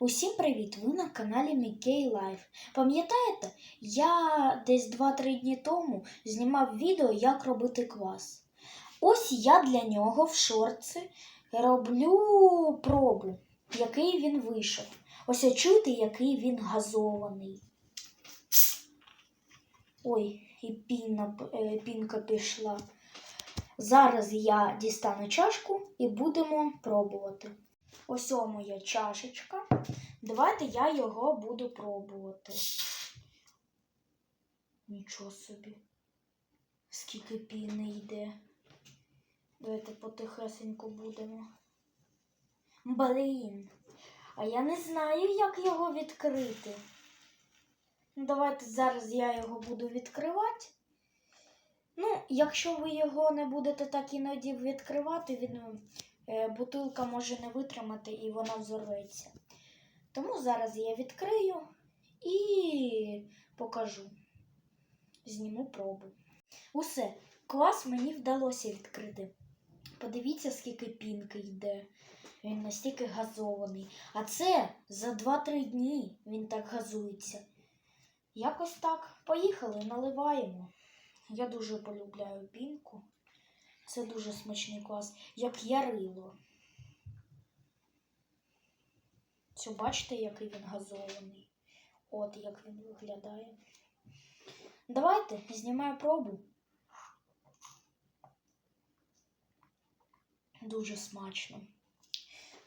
Усім привіт! Ви на каналі Мікей Лайф. Пам'ятаєте, я десь 2-3 дні тому знімав відео, як робити квас. Ось я для нього в шорці роблю пробу, який він вийшов. Ось чуєте, який він газований. Ой, і піна, е, пінка пішла. Зараз я дістану чашку і будемо пробувати. Ось о моя чашечка. Давайте я його буду пробувати. Нічого собі. Скільки піни йде. Давайте потихесенько будемо. Блін. А я не знаю, як його відкрити. Ну, давайте зараз я його буду відкривати. Ну, якщо ви його не будете так іноді відкривати, він бутилка може не витримати і вона взорветься. Тому зараз я відкрию і покажу. Зніму пробу. Усе, клас мені вдалося відкрити. Подивіться, скільки пінки йде. Він настільки газований. А це за 2-3 дні він так газується. Якось так. Поїхали, наливаємо. Я дуже полюбляю пінку. Це дуже смачний клас, як ярило. Цю бачите, який він газований. От як він виглядає. Давайте знімаю пробу. Дуже смачно.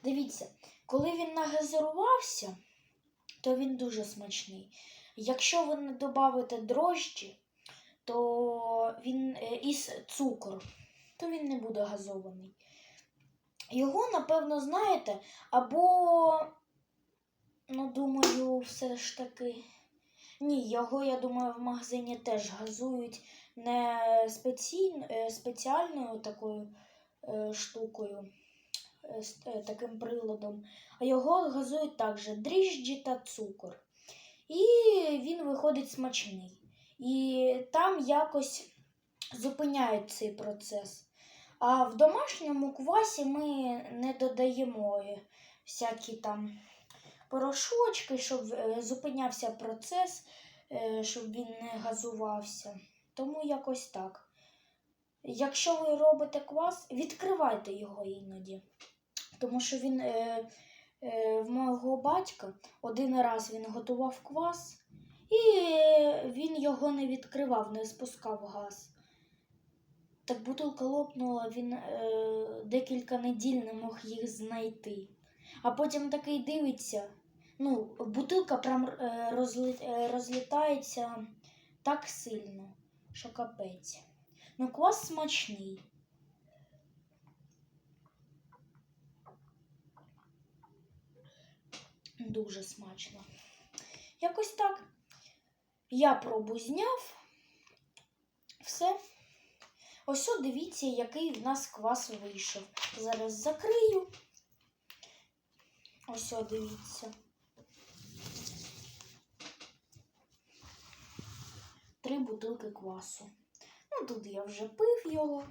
Дивіться, коли він нагазирувався, то він дуже смачний. Якщо ви не додавите дрожджі, то він е, із цукру, то він не буде газований. Його, напевно, знаєте, або, ну, думаю, все ж таки. Ні, його, я думаю, в магазині теж газують не спеці... е, спеціальною такою е, штукою, е, е, таким приладом, а його газують також дріжджі та цукор. І він виходить смачний. І там якось зупиняють цей процес. А в домашньому квасі ми не додаємо е, всякі там порошочки, щоб е, зупинявся процес, е, щоб він не газувався. Тому якось так. Якщо ви робите квас, відкривайте його іноді. Тому що він е, е, в мого батька один раз він готував квас. І він його не відкривав, не спускав газ. Так бутилка лопнула, він е, декілька неділь не мог їх знайти. А потім такий дивиться. Ну, бутилка прям е, е, розлітається так сильно, що капець. Ну, квас смачний. Дуже смачно. Якось так. Я пробу зняв. Все. Ось от дивіться, який в нас квас вийшов. Зараз закрию. Ось от дивіться. Три бутилки квасу. Ну, тут я вже пив його.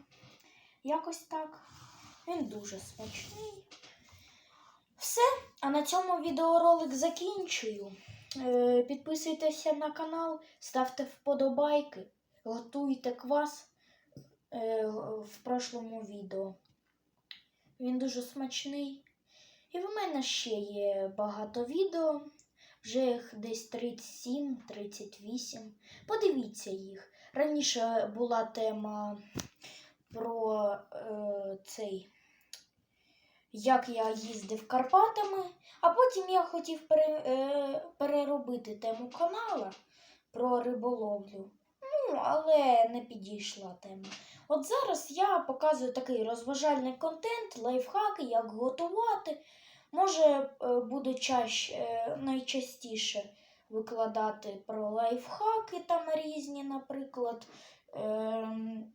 Якось так. Він дуже смачний. Все. А на цьому відеоролик закінчую. Е, Підписуйтеся на канал, ставте вподобайки, готуйте квас в прошлому відео. Він дуже смачний. І в мене ще є багато відео, вже їх десь 37-38. Подивіться їх. Раніше була тема про е, цей як я їздив Карпатами, а потім я хотів пере, е, переробити тему канала про риболовлю. Але не підійшла тема. От зараз я показую такий розважальний контент, лайфхаки, як готувати. Може, е, буду чаще, найчастіше викладати про лайфхаки там різні, наприклад. Ем,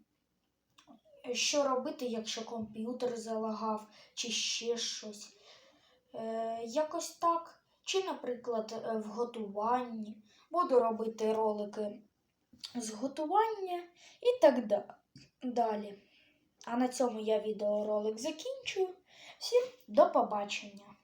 що робити, якщо комп'ютер залагав, чи ще щось. Е, якось так. Чи, наприклад, е, в готуванні. Буду робити ролики з готування і так далі. А на цьому я відеоролик закінчую. Всім до побачення!